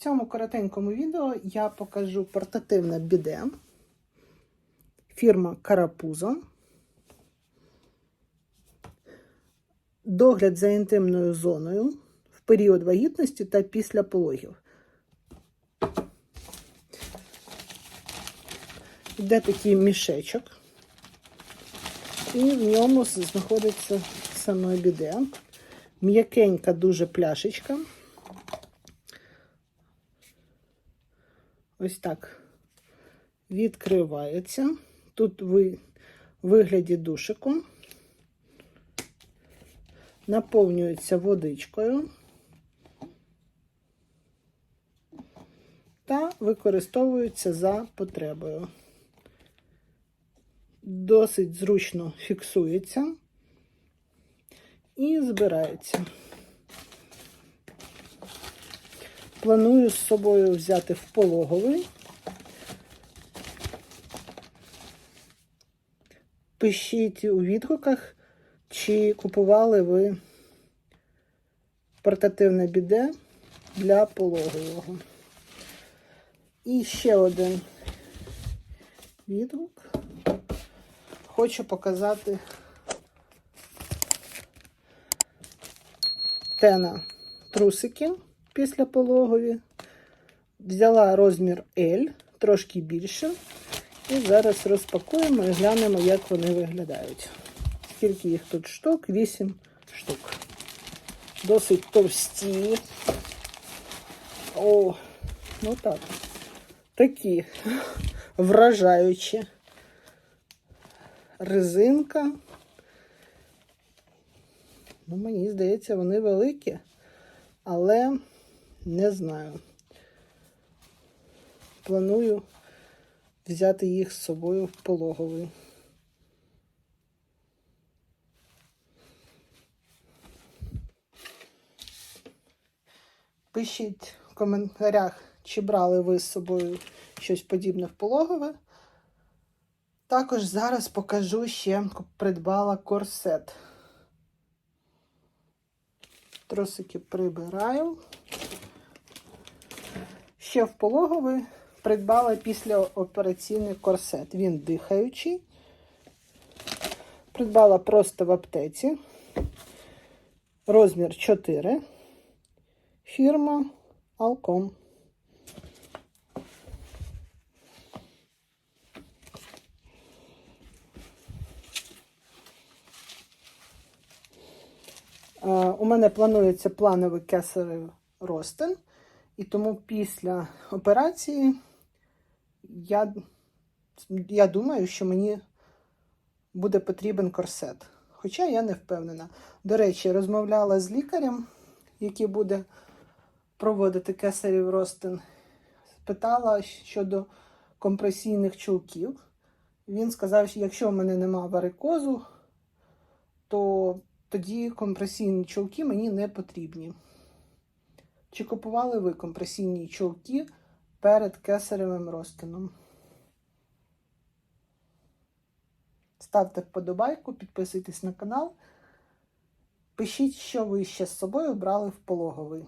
В цьому коротенькому відео я покажу портативне біде фірма Карапузо. Догляд за інтимною зоною в період вагітності та після пологів. Йде такий мішечок, і в ньому знаходиться саме біде. М'якенька дуже пляшечка. Ось так відкривається. Тут ви вигляді душику. Наповнюється водичкою та використовується за потребою. Досить зручно фіксується і збирається. Планую з собою взяти в пологовий. Пишіть у відгуках, чи купували ви портативне біде для пологового. І ще один відгук. Хочу показати тена трусики після пологові. Взяла розмір L, трошки більше. І зараз розпакуємо і глянемо, як вони виглядають. Скільки їх тут штук? 8 штук. Досить товсті. О, ну так. Такі вражаючі. Резинка. Ну, мені здається, вони великі, але не знаю. Планую взяти їх з собою в пологовий. Пишіть в коментарях, чи брали ви з собою щось подібне в пологове. Також зараз покажу ще придбала корсет. Тросики прибираю. Ще в пологовий придбала післяопераційний корсет. Він дихаючий. Придбала просто в аптеці. Розмір 4. Фірма. Е, У мене планується плановий кесаревий ростин, і тому після операції я, я думаю, що мені буде потрібен корсет. Хоча я не впевнена. До речі, розмовляла з лікарем, який буде проводити кесарів ростин. Питала щодо компресійних чулків. Він сказав, що якщо в мене нема варикозу, то тоді компресійні чулки мені не потрібні. Чи купували ви компресійні чулки перед кесаревим розтином? Ставте вподобайку, підписуйтесь на канал. Пишіть, що ви ще з собою брали в пологовий.